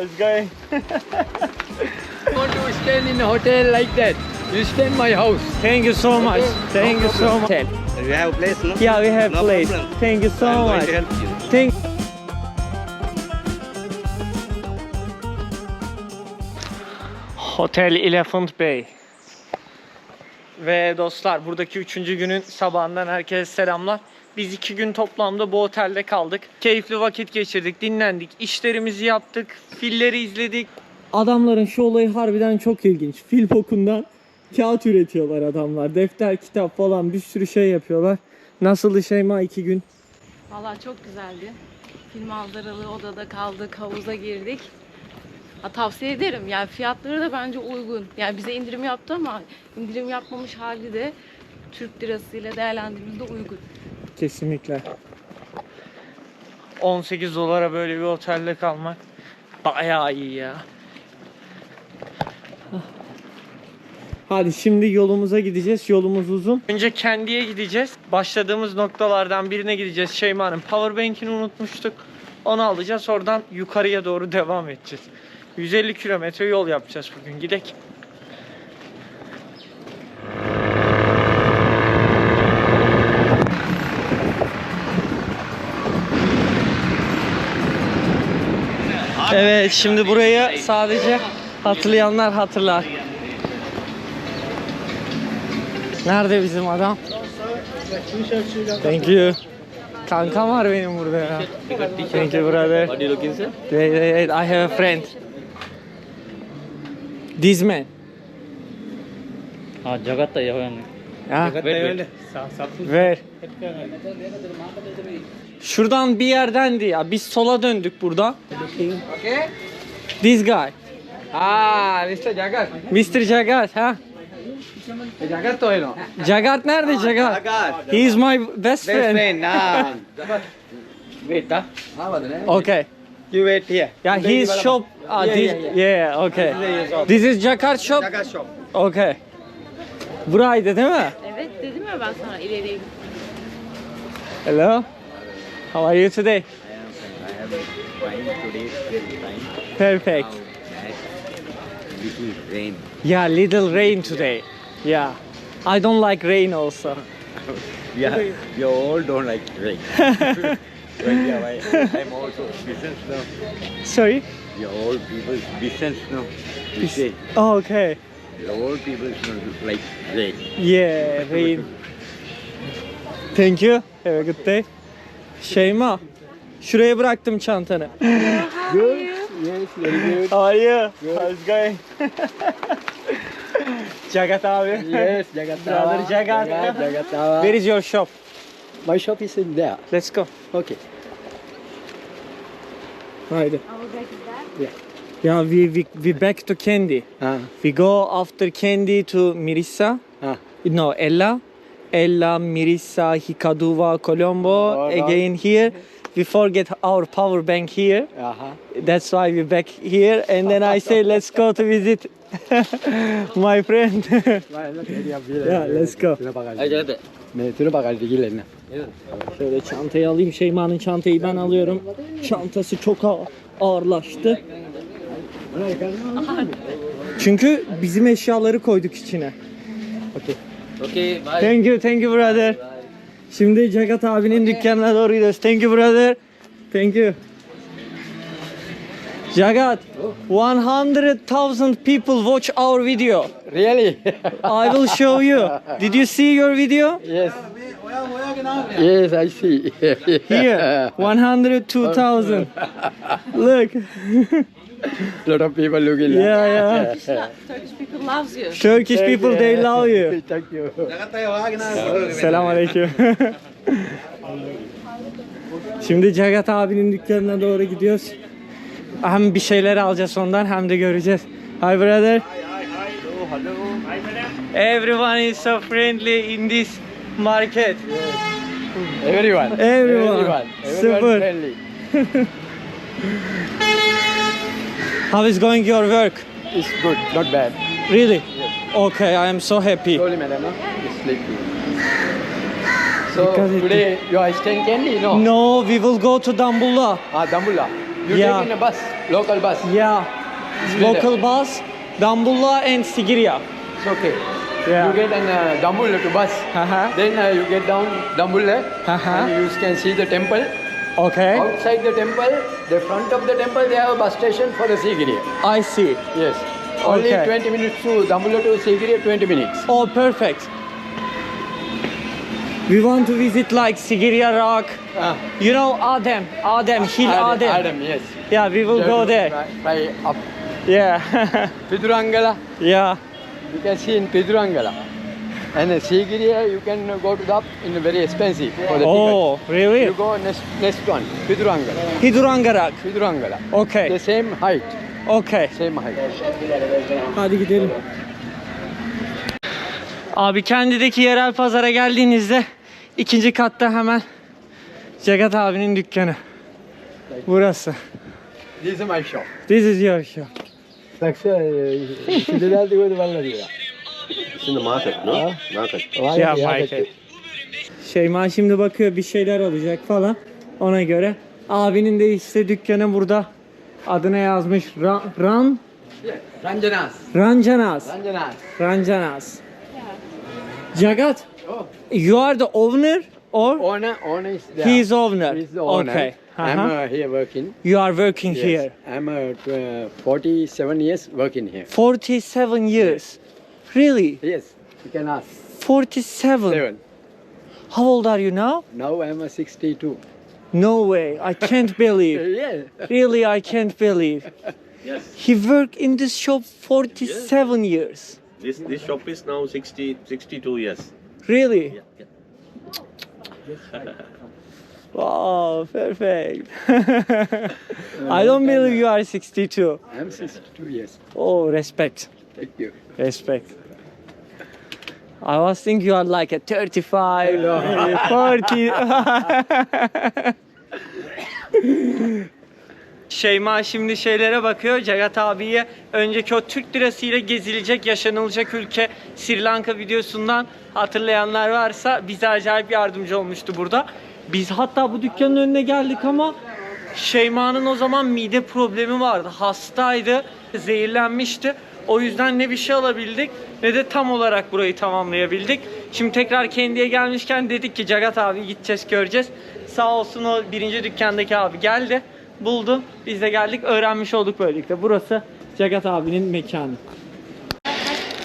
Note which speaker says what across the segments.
Speaker 1: It's going.
Speaker 2: want to stay in a hotel like that. You stay in my house.
Speaker 1: Thank you so much. Thank you so much.
Speaker 3: You have a place, no?
Speaker 1: Yeah, we have
Speaker 3: No
Speaker 1: place.
Speaker 3: problem.
Speaker 1: Thank you so
Speaker 3: I'm going
Speaker 1: much.
Speaker 3: to help you.
Speaker 1: Thank Hotel Elephant Bay. Ve dostlar buradaki üçüncü günün sabahından herkese selamlar. Biz iki gün toplamda bu otelde kaldık. Keyifli vakit geçirdik, dinlendik, işlerimizi yaptık, filleri izledik. Adamların şu olayı harbiden çok ilginç. Fil bokundan kağıt üretiyorlar adamlar. Defter, kitap falan bir sürü şey yapıyorlar. Nasıldı Şeyma iki gün?
Speaker 4: Valla çok güzeldi. Film manzaralı odada kaldık, havuza girdik. Ha, tavsiye ederim. Yani fiyatları da bence uygun. Yani bize indirim yaptı ama indirim yapmamış hali de Türk lirasıyla değerlendirdiğimizde uygun.
Speaker 1: Kesinlikle. 18 dolara böyle bir otelde kalmak bayağı iyi ya. Hadi şimdi yolumuza gideceğiz. Yolumuz uzun. Önce kendiye gideceğiz. Başladığımız noktalardan birine gideceğiz. Şeyma'nın powerbank'ini unutmuştuk. Onu alacağız. Oradan yukarıya doğru devam edeceğiz. 150 kilometre yol yapacağız bugün. Gidek. Evet şimdi burayı sadece hatırlayanlar hatırlar. Nerede bizim adam? Thank you. Kankam var benim burada ya. Thank you brother.
Speaker 3: What are you looking, sir?
Speaker 1: Wait, wait, wait. I have a friend. This man.
Speaker 5: हाँ जगत तो यह है
Speaker 1: Şuradan bir yerdendi ya. Biz sola döndük burada. This guy.
Speaker 2: Ah, Mr. Jagat.
Speaker 1: Mr. Jagat ha?
Speaker 2: Jagat to no.
Speaker 1: Jagat nerede Jagat?
Speaker 3: Jagat.
Speaker 1: He is my best friend.
Speaker 3: nah. Wait, huh?
Speaker 1: Okay.
Speaker 3: You wait here.
Speaker 1: Yeah, his shop. Uh,
Speaker 3: Yeah,
Speaker 1: this,
Speaker 3: yeah,
Speaker 1: yeah, okay. This is Jagat shop.
Speaker 3: Jagat shop.
Speaker 1: Okay. Buraydı değil mi?
Speaker 4: Evet dedim ya ben sana ileriye.
Speaker 1: Hello. How are you today?
Speaker 3: I am fine. I have a fine today. Fine.
Speaker 1: Perfect.
Speaker 3: Little rain.
Speaker 1: Yeah, little rain today. Yeah. I don't like rain also.
Speaker 3: Yeah, you all don't like rain. but yeah, I, I'm also business now.
Speaker 1: Sorry?
Speaker 3: You all people business now. Say
Speaker 1: Oh, okay.
Speaker 3: all people don't like rain.
Speaker 1: Yeah, rain. Thank you. Have a good day. Şeyma, şuraya bıraktım çantanı.
Speaker 3: Good. Yes, very good.
Speaker 1: How are you? How's going? Jagat abi.
Speaker 3: Yes, Jagat.
Speaker 1: Brother Jagat.
Speaker 3: Jagat.
Speaker 1: Where is your shop?
Speaker 3: My shop is in there.
Speaker 1: Let's go.
Speaker 3: Okay.
Speaker 1: Haydi.
Speaker 4: Güzel.
Speaker 1: Yeah, we, we, we back to Candy.
Speaker 3: Ah.
Speaker 1: We go after Candy to Mirissa.
Speaker 3: Ah.
Speaker 1: No, Ella. Ella, Mirissa, Hikaduva, Colombo again here. We forget our power bank here.
Speaker 3: Uh-huh.
Speaker 1: That's why we back here. And then I say, let's go to visit my friend. yeah, let's go.
Speaker 3: Ne türlü bagaj bilgilerine.
Speaker 1: Şöyle çantayı alayım. Şeyma'nın çantayı ben alıyorum. Çantası çok ağırlaştı. Çünkü bizim eşyaları koyduk içine. Okey.
Speaker 5: Okay, bye.
Speaker 1: Thank you, thank you brother. Şimdi Jagat abinin dükkanına doğru gidiyoruz. Thank you brother. Thank you. Jagat, 100,000 people watch our video.
Speaker 3: Really?
Speaker 1: I will show you. Did you see your video?
Speaker 3: yes. Yes, I see.
Speaker 1: Here, 102,000. Look.
Speaker 3: lot of people looking.
Speaker 1: Yeah, yeah.
Speaker 4: Turkish people loves you.
Speaker 1: Turkish people, they love you.
Speaker 3: Thank you.
Speaker 1: Selam aleyküm. Şimdi Cagat abinin dükkanına doğru gidiyoruz. Hem bir şeyler alacağız ondan hem de göreceğiz. Hi brother. Everyone is so friendly in this market.
Speaker 3: Everyone.
Speaker 1: Everyone.
Speaker 3: Everyone
Speaker 1: Super.
Speaker 3: friendly.
Speaker 1: How is going your work?
Speaker 3: It's good, not bad.
Speaker 1: Really? Okay, I am so happy.
Speaker 3: Slowly, madam. Huh? It's sleepy. So
Speaker 1: Because it-
Speaker 3: today you are staying candy, no?
Speaker 1: No, we will go to Dambulla.
Speaker 3: Ah, Dambulla.
Speaker 2: You
Speaker 1: Yeah.
Speaker 2: take in a bus, local bus.
Speaker 1: Yeah. Local bus, Dambulla and Sigiriya.
Speaker 2: It's okay.
Speaker 1: Yeah.
Speaker 2: You get an uh, Dambulla to bus.
Speaker 1: Uh-huh.
Speaker 2: Then uh, you get down Dambulla
Speaker 1: Uh-huh.
Speaker 2: and you can see the temple.
Speaker 1: Okay.
Speaker 2: Outside the temple, the front of the temple, they have a bus station for the Sigiriya.
Speaker 1: I see.
Speaker 2: Yes. Only
Speaker 1: Okay.
Speaker 2: 20 minutes to Dambulla to Sigiriya, 20 minutes.
Speaker 1: Oh, perfect. We want to visit like Sigiriya Rock.
Speaker 2: Ah,
Speaker 1: You know Adem, Adem, Hill Adem.
Speaker 2: Adam, yes.
Speaker 1: Yeah, we will go there.
Speaker 2: Try up.
Speaker 1: Yeah.
Speaker 2: Pidurangala,
Speaker 1: yeah.
Speaker 2: you can see in Pidurangala. And uh, Sigiriya, you can go to the up in a very expensive for the
Speaker 1: Oh,
Speaker 2: ticket.
Speaker 1: really?
Speaker 2: You go next, next one, Pidurangala.
Speaker 1: Hidurangarak.
Speaker 2: Pidurangala.
Speaker 1: Okay.
Speaker 2: The same height,
Speaker 1: Okay.
Speaker 2: same height.
Speaker 1: Hadi gidelim. Abi kendideki yerel pazara geldiğinizde ikinci katta hemen Cegat abinin dükkanı. Burası.
Speaker 2: This is my shop.
Speaker 1: This is your shop.
Speaker 2: Lakshya, Siddharthi go to Valladolid.
Speaker 3: It's in the market, no? Market.
Speaker 1: Yeah, market. Şeyma şimdi bakıyor bir şeyler alacak falan. Ona göre abinin de işte dükkanı burada adına yazmış Ra- Ran
Speaker 2: Ranjanas.
Speaker 1: Ranjanas.
Speaker 2: Ranjanas.
Speaker 1: Ranjanas. Jagat,
Speaker 2: Oh,
Speaker 1: you are the owner or
Speaker 2: owner, owner is there.
Speaker 1: he is owner?
Speaker 2: He's the owner.
Speaker 1: Okay.
Speaker 2: I'm
Speaker 1: Uh-huh.
Speaker 2: uh, here working.
Speaker 1: You are working
Speaker 2: Yes.
Speaker 1: here.
Speaker 2: I'm uh, tw- uh, 47 years working here.
Speaker 1: 47 years. Really?
Speaker 2: Yes, you can ask.
Speaker 1: 47.
Speaker 2: Seven.
Speaker 1: How old are you now?
Speaker 2: Now I'm uh, 62.
Speaker 1: No way. I can't believe.
Speaker 2: Yeah.
Speaker 1: Really, I can't believe.
Speaker 3: Yes.
Speaker 1: He worked in this shop 47 years.
Speaker 3: This this shop is now 60, 62 years.
Speaker 1: Really?
Speaker 3: Yeah, yeah.
Speaker 1: Wow, perfect. I don't believe you are 62.
Speaker 2: I'm 62 years.
Speaker 1: Oh, respect.
Speaker 2: Thank you.
Speaker 1: Respect. I was thinking you are like a 35, 40. Şeyma şimdi şeylere bakıyor. Cagat abiye önceki o Türk lirasıyla gezilecek, yaşanılacak ülke Sri Lanka videosundan hatırlayanlar varsa bize acayip yardımcı olmuştu burada. Biz hatta bu dükkanın önüne geldik ama Şeyma'nın o zaman mide problemi vardı. Hastaydı, zehirlenmişti. O yüzden ne bir şey alabildik ne de tam olarak burayı tamamlayabildik. Şimdi tekrar kendiye gelmişken dedik ki Cagat abi gideceğiz göreceğiz. Sağ olsun o birinci dükkandaki abi geldi. Buldu. Biz de geldik öğrenmiş olduk böylelikle. Burası Cagat abinin mekanı.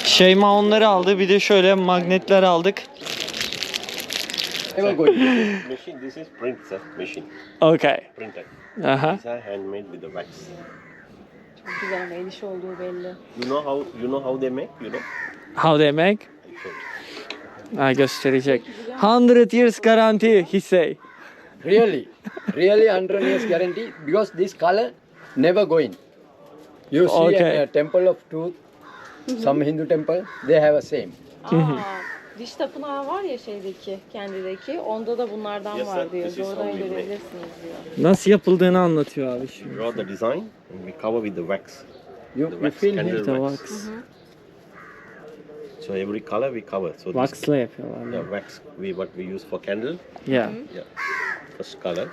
Speaker 1: Şeyma onları aldı. Bir de şöyle magnetler aldık.
Speaker 3: Machine. This is print. Machine.
Speaker 1: Okay.
Speaker 3: Printer.
Speaker 1: Aha.
Speaker 3: These are handmade with the wax.
Speaker 4: Çok güzel ama el işi olduğu belli.
Speaker 3: You know how you know how they make? You know.
Speaker 1: How they make?
Speaker 3: I show you.
Speaker 1: Ha gösterecek. 100 years guarantee he say.
Speaker 2: Really, really 100 years guarantee because this color never going. You see
Speaker 1: Okay.
Speaker 2: at uh, Temple of Truth, some Hindu temple, they have a same.
Speaker 4: Aa, diş tapınağı var ya şeydeki, kendideki. Onda da bunlardan
Speaker 3: Yes,
Speaker 4: var
Speaker 3: sir.
Speaker 4: diyor.
Speaker 3: This is
Speaker 4: Oradan
Speaker 3: we
Speaker 4: görebilirsiniz diyor.
Speaker 1: Nasıl yapıldığını anlatıyor abi şimdi.
Speaker 3: Draw the design and we cover with the wax.
Speaker 2: You,
Speaker 3: The
Speaker 2: you
Speaker 3: wax
Speaker 2: feel
Speaker 3: candle.
Speaker 1: The
Speaker 3: wax.
Speaker 1: wax.
Speaker 3: So every color we cover. So this,
Speaker 1: Wax'la yapıyorlar.
Speaker 3: the wax we what we use for candle.
Speaker 1: Yeah.
Speaker 3: Yeah. First color.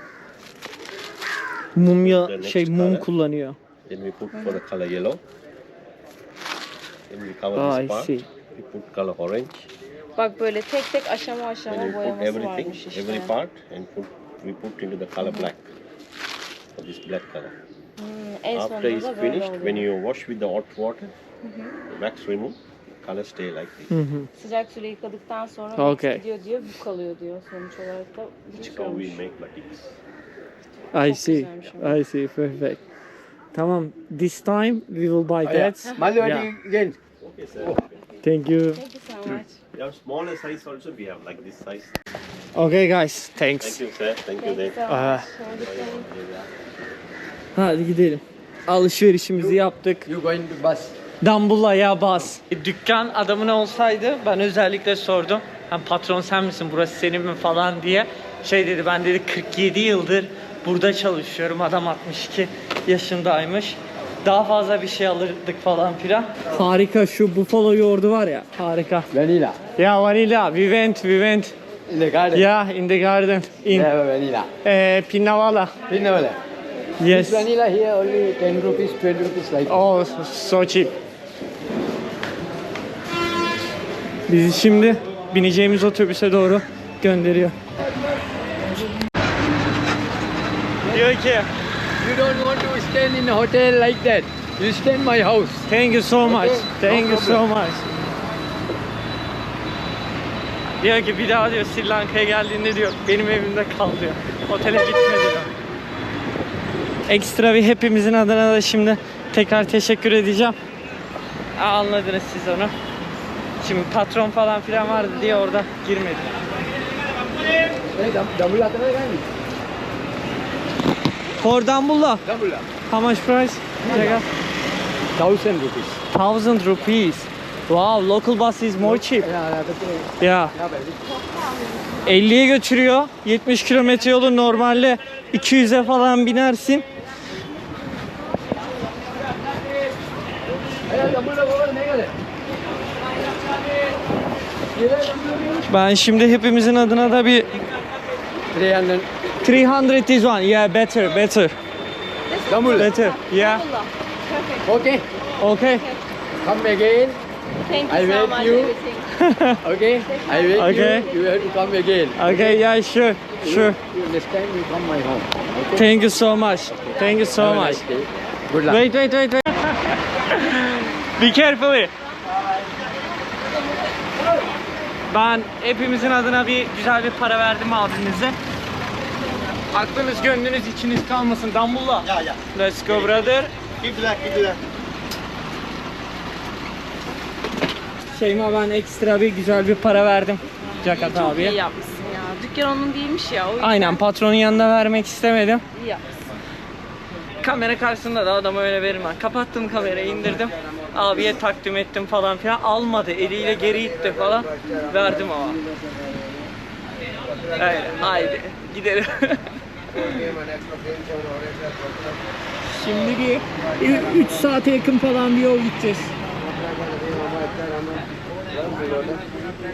Speaker 1: Mumya
Speaker 3: next
Speaker 1: şey mum
Speaker 3: color.
Speaker 1: kullanıyor.
Speaker 3: Then we put for the color yellow. Then we cover
Speaker 1: Ah, I
Speaker 3: this part.
Speaker 1: see.
Speaker 3: We put color orange.
Speaker 4: Bak böyle tek tek aşama aşama
Speaker 3: we put
Speaker 4: boyaması
Speaker 3: everything,
Speaker 4: varmış işte.
Speaker 3: every part, and put we put into the color black. So this black color.
Speaker 4: Hmm, en
Speaker 3: After
Speaker 4: sonunda
Speaker 3: it's
Speaker 4: da böyle
Speaker 3: finished, when
Speaker 4: oluyor.
Speaker 3: you wash with the hot water, the wax remove, color stay like this.
Speaker 4: Sıcak suyla yıkadıktan sonra
Speaker 1: Okay.
Speaker 4: okay. gidiyor diyor, bu kalıyor diyor. Sonuç olarak da bu
Speaker 3: This is how we
Speaker 4: çıkıyormuş.
Speaker 3: make batiks.
Speaker 1: I
Speaker 4: Çok
Speaker 1: see.
Speaker 4: güzelmiş ama.
Speaker 1: I see. Perfect. Tamam. This time we will buy
Speaker 2: yeah.
Speaker 1: that.
Speaker 2: Malayali
Speaker 1: Yeah.
Speaker 2: again.
Speaker 3: Okay, sir.
Speaker 1: Thank you.
Speaker 4: Thank you so much.
Speaker 3: We have smaller size also. We have like this size.
Speaker 1: Okay guys. Thanks.
Speaker 3: Thank you, sir. Thank you.
Speaker 4: Thank you
Speaker 3: Then.
Speaker 4: so much. Have a good day.
Speaker 1: Hadi gidelim. Alışverişimizi yaptık.
Speaker 2: You going to bus.
Speaker 1: Dambulla'ya bas. Dükkan adamın olsaydı ben özellikle sordum. Hem patron sen misin burası senin mi falan diye. Şey dedi ben dedi 47 yıldır burada çalışıyorum. Adam 62 yaşındaymış. Daha fazla bir şey alırdık falan filan. Harika şu buffalo yoğurdu var ya harika.
Speaker 2: Vanilla.
Speaker 1: Ya vanilla we went we went.
Speaker 2: In the garden.
Speaker 1: Yeah in the garden in
Speaker 2: a vanilla.
Speaker 1: eh, Pinavala.
Speaker 2: Pinnavala.
Speaker 1: Yes.
Speaker 2: This vanilla here only 10 rupees, 20 rupees like.
Speaker 1: Oh, so cheap. Bizi şimdi bineceğimiz otobüse doğru gönderiyor. Diyor ki,
Speaker 2: You don't want to stay in a hotel like that. You stay in my house.
Speaker 1: thank you so much.
Speaker 2: Okay,
Speaker 1: Thank
Speaker 2: no
Speaker 1: you so
Speaker 2: problem.
Speaker 1: much. Diyor ki bir daha diyor Sri Lanka'ya geldiğinde diyor benim evimde kal diyor. Otele gitme diyor. Ekstra bir hepimizin adına da şimdi tekrar teşekkür edeceğim. Aa, Anladınız siz onu. Şimdi patron falan filan vardı diye orada
Speaker 2: dam- Dambulla
Speaker 1: Dambulla,
Speaker 2: Dambulla.
Speaker 1: How much price? Out.
Speaker 2: Thousand rupees.
Speaker 1: Thousand rupees. Wow, local bus is more cheap.
Speaker 2: Baik.
Speaker 1: 50'ye götürüyor. 70 kilometre yolu normalde 200'e falan binersin. Ben şimdi hepimizin adına da bir
Speaker 2: 300.
Speaker 1: 300 is one. Yeah, better, better,
Speaker 2: Dambulla.
Speaker 1: better. Yeah,
Speaker 2: Okay.
Speaker 1: okay.
Speaker 2: Come again.
Speaker 4: Thank
Speaker 2: I
Speaker 4: you so
Speaker 2: wait
Speaker 4: much
Speaker 2: you.
Speaker 4: everything.
Speaker 2: Okay. I wait
Speaker 1: Okay.
Speaker 2: you. You have to come again.
Speaker 1: Okay, yeah, sure, sure.
Speaker 2: You, next time you come my home. Okay.
Speaker 1: Thank you so much. Thank you so
Speaker 2: Have a
Speaker 1: much.
Speaker 2: nice day. Good luck.
Speaker 1: Wait, wait, wait, wait. Be carefully. Ben hepimizin adına bir güzel bir para verdim abimize. Aklınız gönlünüz içiniz kalmasın. Dambulla.
Speaker 3: Yeah, yeah.
Speaker 1: Let's go brother.
Speaker 3: Keep that, keep that.
Speaker 1: Şeyma ben ekstra bir güzel bir para verdim. Cakat
Speaker 4: Çok
Speaker 1: abiye.
Speaker 4: iyi yapmışsın ya. Dükkan onun değilmiş ya. O yüzden
Speaker 1: Aynen patronun yanında vermek istemedim.
Speaker 4: iyi yapmışsın.
Speaker 1: Kamera karşısında da adama öyle verilmez. Kapattım kamerayı indirdim. Abiye takdim ettim falan filan. Almadı. Eliyle geri itti falan. Verdim ama. Haydi, haydi. Gidelim. Şimdi bir 3 saate yakın falan bir yol gideceğiz.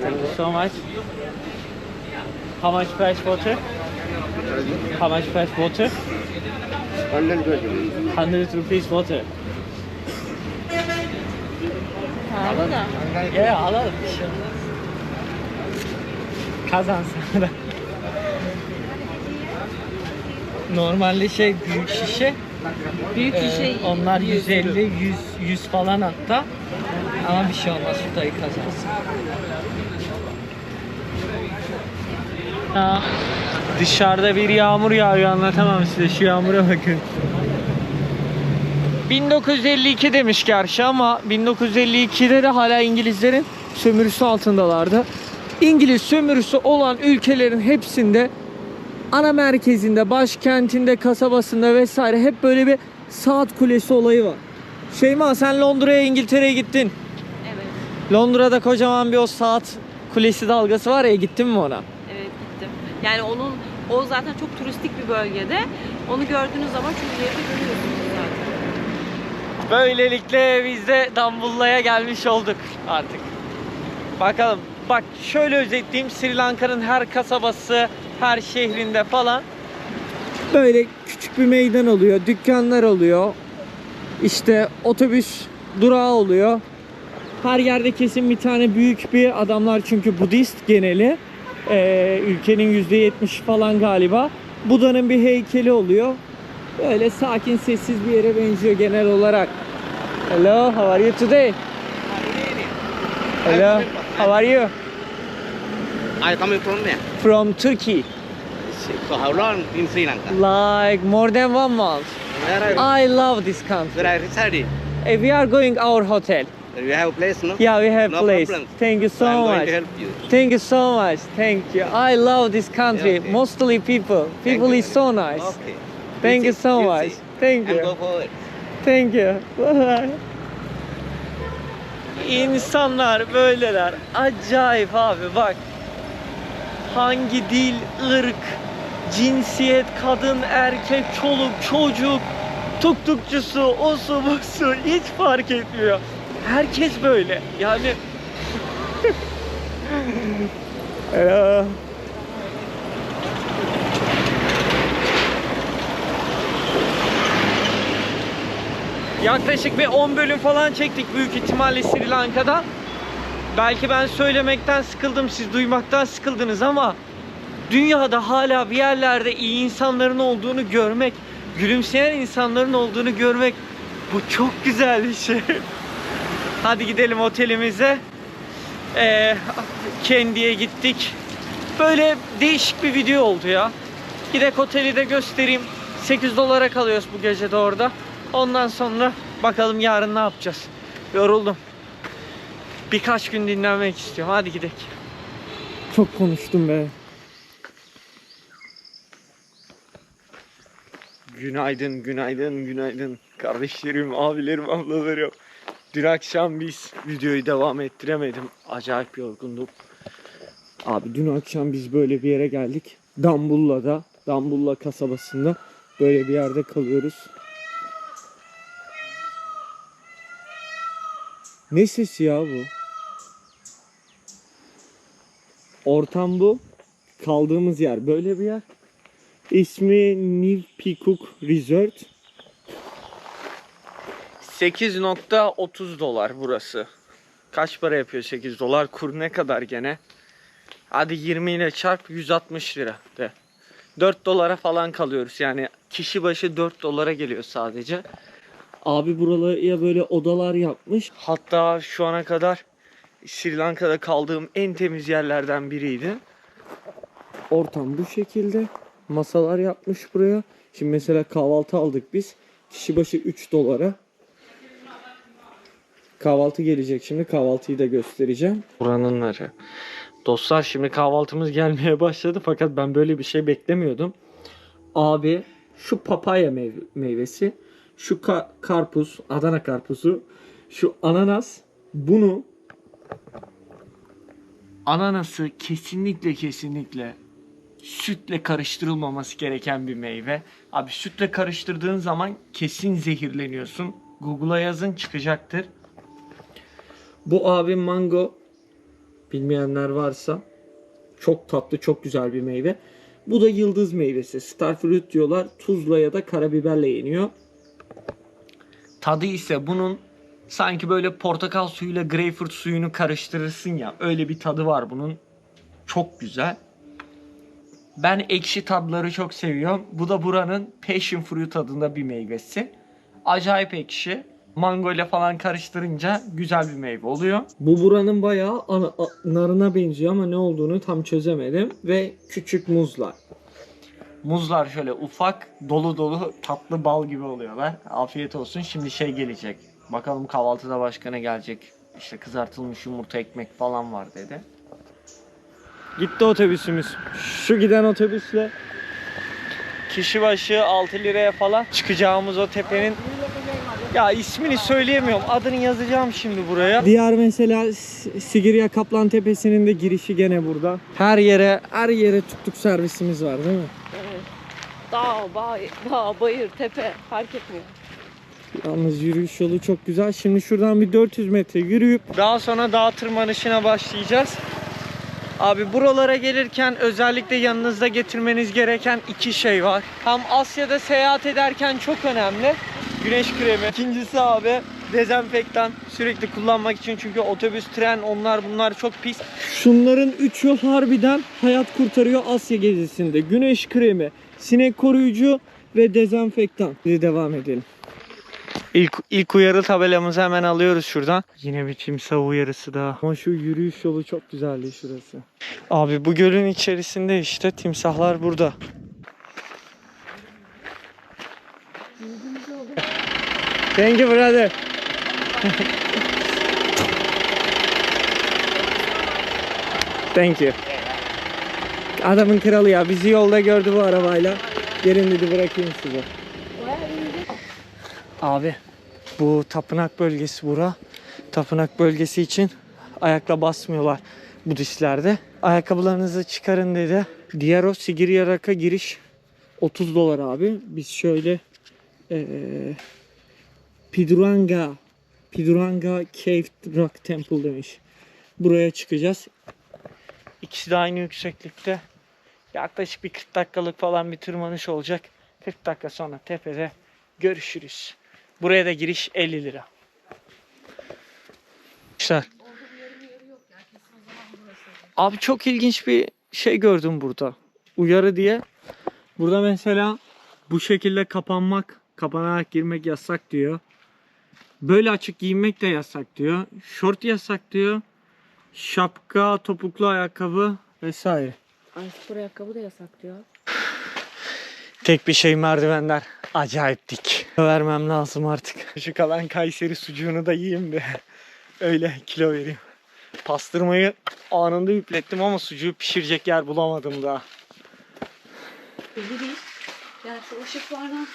Speaker 1: Thank you so much. How much price water? How much price water? 100 rupees water. Alalım. şey olmaz. Kazansın da. Normalde şey büyük şişe.
Speaker 4: Büyük
Speaker 1: e,
Speaker 4: şişe
Speaker 1: onlar
Speaker 4: 100
Speaker 1: 150, 100, 100 falan hatta. Ama bir şey olmaz şu dayı kazansın. Ya, dışarıda bir yağmur yağıyor anlatamam size şu yağmura bakın. 1952 demiş gerçi ama 1952'de de hala İngilizlerin sömürüsü altındalardı. İngiliz sömürüsü olan ülkelerin hepsinde ana merkezinde, başkentinde, kasabasında vesaire hep böyle bir saat kulesi olayı var. Şeyma sen Londra'ya, İngiltere'ye gittin.
Speaker 4: Evet.
Speaker 1: Londra'da kocaman bir o saat kulesi dalgası var ya gittin mi ona?
Speaker 4: Evet gittim. Yani onun o zaten çok turistik bir bölgede. Onu gördüğünüz zaman çok yerde görüyorsunuz zaten.
Speaker 1: Böylelikle biz de Dambulla'ya gelmiş olduk artık. Bakalım. Bak şöyle özetleyeyim. Sri Lanka'nın her kasabası, her şehrinde falan böyle küçük bir meydan oluyor. Dükkanlar oluyor. İşte otobüs durağı oluyor. Her yerde kesin bir tane büyük bir adamlar çünkü Budist geneli. Ee, ülkenin %70 falan galiba. Buda'nın bir heykeli oluyor. Böyle sakin sessiz bir yere benziyor genel olarak. Hello, how are you today? Hello, how are you?
Speaker 6: You coming from there?
Speaker 1: From Turkey.
Speaker 6: So how long in Sri Lanka?
Speaker 1: Like more than one month.
Speaker 6: Where are you?
Speaker 1: I love this country.
Speaker 6: Where are you?
Speaker 1: Eh, We are going our hotel.
Speaker 6: You have place, no?
Speaker 1: Yeah, we have
Speaker 6: No
Speaker 1: place.
Speaker 6: problem.
Speaker 1: Thank you so
Speaker 6: I'm going
Speaker 1: much.
Speaker 6: to help you.
Speaker 1: Thank you so much. Thank you. I love this country.
Speaker 6: Okay.
Speaker 1: Mostly people. People
Speaker 6: you.
Speaker 1: is so nice.
Speaker 6: Okay.
Speaker 1: Thank you
Speaker 6: see,
Speaker 1: so
Speaker 6: you
Speaker 1: much.
Speaker 6: see.
Speaker 1: Thank
Speaker 6: And
Speaker 1: you.
Speaker 6: go forward.
Speaker 1: Thank you. Bye. İnsanlar böyleler. Acayip abi bak. Hangi dil, ırk, cinsiyet, kadın, erkek, çoluk, çocuk, tuktukçusu, osu, busu hiç fark etmiyor. Herkes böyle. Yani Hello. Yaklaşık bir 10 bölüm falan çektik büyük ihtimalle Sri Lanka'da. Belki ben söylemekten sıkıldım, siz duymaktan sıkıldınız ama dünyada hala bir yerlerde iyi insanların olduğunu görmek, gülümseyen insanların olduğunu görmek bu çok güzel bir şey. Hadi gidelim otelimize. Ee, Kendi'ye gittik. Böyle değişik bir video oldu ya. Gidek oteli de göstereyim. 8 dolara kalıyoruz bu gece de orada. Ondan sonra bakalım yarın ne yapacağız. Yoruldum. Birkaç gün dinlenmek istiyorum. Hadi gidelim. Çok konuştum be. Günaydın, günaydın, günaydın. Kardeşlerim, abilerim, ablalarım. Dün akşam biz videoyu devam ettiremedim. Acayip yorgundum. Abi dün akşam biz böyle bir yere geldik. Dambulla'da, Dambulla kasabasında böyle bir yerde kalıyoruz. Ne sesi ya bu? Ortam bu. Kaldığımız yer böyle bir yer. İsmi New Peacock Resort. 8.30 dolar burası. Kaç para yapıyor 8 dolar? Kur ne kadar gene? Hadi 20 ile çarp 160 lira de. 4 dolara falan kalıyoruz. Yani kişi başı 4 dolara geliyor sadece. Abi buralara böyle odalar yapmış. Hatta şu ana kadar Sri Lanka'da kaldığım en temiz yerlerden biriydi. Ortam bu şekilde. Masalar yapmış buraya. Şimdi mesela kahvaltı aldık biz. Kişi başı 3 dolara. Kahvaltı gelecek şimdi. Kahvaltıyı da göstereceğim. Buranınları. Dostlar şimdi kahvaltımız gelmeye başladı fakat ben böyle bir şey beklemiyordum. Abi şu papaya meyve- meyvesi, şu ka- karpuz, Adana karpuzu, şu ananas, bunu ananası kesinlikle kesinlikle sütle karıştırılmaması gereken bir meyve. Abi sütle karıştırdığın zaman kesin zehirleniyorsun. Google'a yazın çıkacaktır. Bu abi mango bilmeyenler varsa çok tatlı, çok güzel bir meyve. Bu da yıldız meyvesi. Starfruit diyorlar. Tuzla ya da karabiberle yeniyor. Tadı ise bunun sanki böyle portakal suyuyla greyfurt suyunu karıştırırsın ya. Öyle bir tadı var bunun. Çok güzel. Ben ekşi tadları çok seviyorum. Bu da buranın passion fruit tadında bir meyvesi. Acayip ekşi. Mango ile falan karıştırınca güzel bir meyve oluyor. Bu buranın bayağı ana- a- narına benziyor ama ne olduğunu tam çözemedim. Ve küçük muzlar. Muzlar şöyle ufak, dolu dolu, tatlı bal gibi oluyorlar. Afiyet olsun. Şimdi şey gelecek. Bakalım kahvaltıda başka ne gelecek. İşte kızartılmış yumurta, ekmek falan var dedi. Gitti otobüsümüz. Şu giden otobüsle kişi başı 6 liraya falan çıkacağımız o tepenin ya ismini söyleyemiyorum. Adını yazacağım şimdi buraya. Diğer mesela Sigirya Kaplan Tepesi'nin de girişi gene burada. Her yere her yere tuttuk servisimiz var değil mi?
Speaker 4: Dağ, bay, dağ, bayır, tepe fark etmiyor.
Speaker 1: Yalnız yürüyüş yolu çok güzel. Şimdi şuradan bir 400 metre yürüyüp daha sonra dağ tırmanışına başlayacağız. Abi buralara gelirken özellikle yanınızda getirmeniz gereken iki şey var. Tam Asya'da seyahat ederken çok önemli. Güneş kremi. İkincisi abi dezenfektan sürekli kullanmak için çünkü otobüs, tren onlar bunlar çok pis. Şunların üçü harbiden hayat kurtarıyor Asya gezisinde. Güneş kremi, sinek koruyucu ve dezenfektan. Hadi devam edelim. İlk, ilk uyarı tabelamızı hemen alıyoruz şuradan. Yine bir timsah uyarısı daha. Ama şu yürüyüş yolu çok güzeldi şurası. Abi bu gölün içerisinde işte timsahlar burada. Thank you brother. Thank you. Adamın kralı ya bizi yolda gördü bu arabayla. Gelin dedi bırakayım sizi. Abi bu tapınak bölgesi bura. Tapınak bölgesi için ayakla basmıyorlar Budistlerde. Ayakkabılarınızı çıkarın dedi. Diğer o Sigiriya Rock'a giriş 30 dolar abi. Biz şöyle eee Piduranga Piduranga Cave Rock Temple demiş. Buraya çıkacağız. İkisi de aynı yükseklikte. Yaklaşık bir 40 dakikalık falan bir tırmanış olacak. 40 dakika sonra tepede görüşürüz. Buraya da giriş 50 lira. İşte. Abi çok ilginç bir şey gördüm burada. Uyarı diye. Burada mesela bu şekilde kapanmak, kapanarak girmek yasak diyor. Böyle açık giyinmek de yasak diyor. Şort yasak diyor. Şapka, topuklu ayakkabı vesaire.
Speaker 4: Ay spor ayakkabı da yasak diyor.
Speaker 1: Tek bir şey merdivenler. Acayip dik. Vermem lazım artık. Şu kalan Kayseri sucuğunu da yiyeyim de öyle kilo vereyim. Pastırmayı anında yüklettim ama sucuğu pişirecek yer bulamadım daha.
Speaker 4: Belli değil. Yani şu ışıklardan,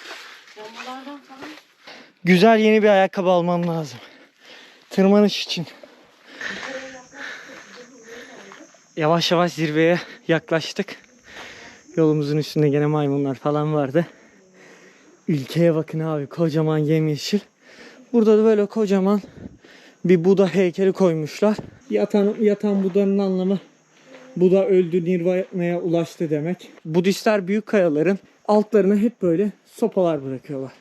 Speaker 4: bombalardan falan.
Speaker 1: Güzel yeni bir ayakkabı almam lazım. Tırmanış için. Yavaş yavaş zirveye yaklaştık. Yolumuzun üstünde gene maymunlar falan vardı. Ülkeye bakın abi kocaman yemyeşil. Burada da böyle kocaman bir Buda heykeli koymuşlar. Yatan, yatan Buda'nın anlamı Buda öldü Nirvana'ya ulaştı demek. Budistler büyük kayaların altlarına hep böyle sopalar bırakıyorlar.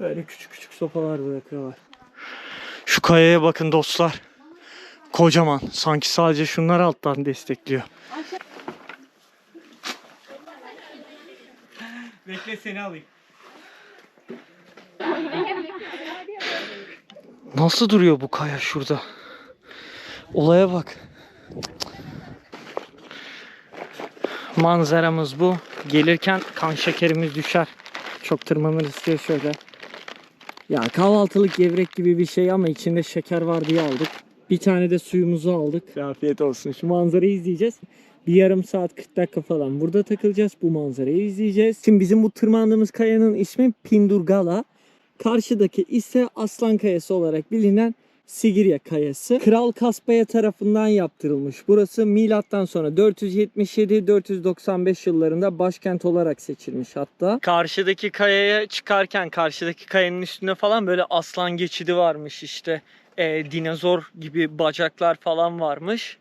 Speaker 1: Böyle küçük küçük sopalar bırakıyorlar. Şu kayaya bakın dostlar. Kocaman. Sanki sadece şunlar alttan destekliyor. Bekle seni alayım. Nasıl duruyor bu kaya şurada? Olaya bak. Manzaramız bu. Gelirken kan şekerimiz düşer. Çok tırmanırız diye şöyle. Ya kahvaltılık gevrek gibi bir şey ama içinde şeker var diye aldık. Bir tane de suyumuzu aldık. Afiyet olsun. Şu manzarayı izleyeceğiz. Bir yarım saat 40 dakika falan burada takılacağız. Bu manzarayı izleyeceğiz. Şimdi bizim bu tırmandığımız kayanın ismi Pindurgala. Karşıdaki ise Aslan Kayası olarak bilinen Sigirya Kayası. Kral Kaspaya tarafından yaptırılmış. Burası milattan sonra 477-495 yıllarında başkent olarak seçilmiş hatta. Karşıdaki kayaya çıkarken karşıdaki kayanın üstünde falan böyle aslan geçidi varmış işte. Ee, dinozor gibi bacaklar falan varmış.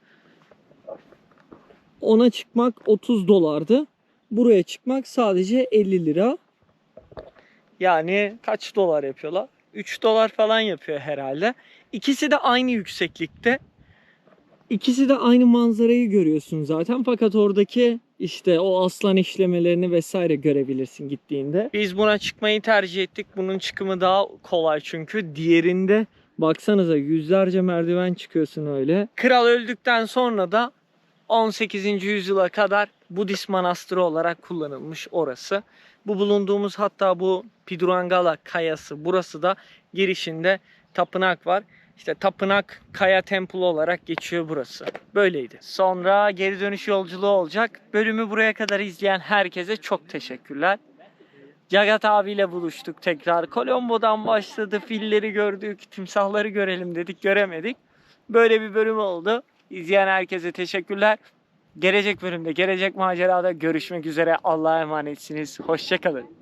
Speaker 1: Ona çıkmak 30 dolardı. Buraya çıkmak sadece 50 lira. Yani kaç dolar yapıyorlar? 3 dolar falan yapıyor herhalde. İkisi de aynı yükseklikte. İkisi de aynı manzarayı görüyorsun zaten. Fakat oradaki işte o aslan işlemelerini vesaire görebilirsin gittiğinde. Biz buna çıkmayı tercih ettik. Bunun çıkımı daha kolay çünkü. Diğerinde baksanıza yüzlerce merdiven çıkıyorsun öyle. Kral öldükten sonra da 18. yüzyıla kadar Budist manastırı olarak kullanılmış orası. Bu bulunduğumuz hatta bu Pidurangala kayası burası da girişinde tapınak var. İşte tapınak kaya temple olarak geçiyor burası. Böyleydi. Sonra geri dönüş yolculuğu olacak. Bölümü buraya kadar izleyen herkese çok teşekkürler. Cagat abiyle buluştuk tekrar. Colombo'dan başladı. Filleri gördük. Timsahları görelim dedik. Göremedik. Böyle bir bölüm oldu. İzleyen herkese teşekkürler. Gelecek bölümde, gelecek macerada görüşmek üzere. Allah'a emanetsiniz. Hoşçakalın.